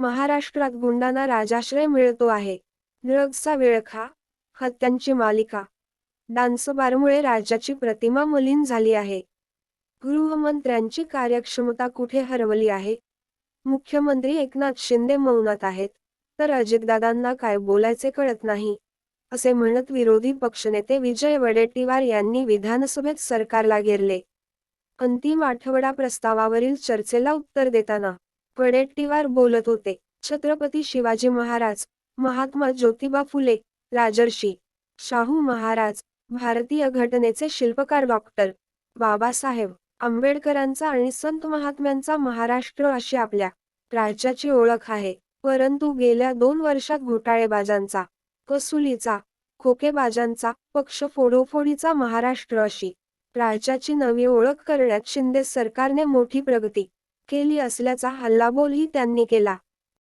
महाराष्ट्रात गुंडांना राजाश्रय मिळतो आहे. ड्रग्जचा विळखा हत्यांची मालिका. डान्सबारमुळे राज्याची प्रतिमा मलिन झाली आहे. गृहमंत्र्यांची कार्यक्षमता कुठे हरवली आहे? मुख्यमंत्री एकनाथ शिंदे मौनात आहेत तर अजितदादांना काय बोलायचे कळत नाही असे म्हणत विरोधी पक्षनेते विजय वडेट्टीवार यांनी विधानसभेत सरकारला घेरले. अंतिम आठवडा प्रस्तावावरील चर्चेला उत्तर देताना वडेट्टीवार बोलत होते. छत्रपती शिवाजी महाराज महात्मा ज्योतिबा फुले राजर्षी शाहू महाराज भारतीय घटनेचे शिल्पकार डॉक्टर बाबासाहेब आंबेडकरांचा आणि संत महात्म्यांचा महाराष्ट्र अशी आपल्या राज्याची ओळख आहे. परंतु गेल्या दोन वर्षात घोटाळेबाजांचा कसुलीचा खोकेबाजांचा पक्ष फोडोफोडीचा महाराष्ट्र अशी राज्याची नवी ओळख करण्यात शिंदे सरकारने मोठी प्रगती केली असल्याचा हल्लाबोलही त्यांनी केला.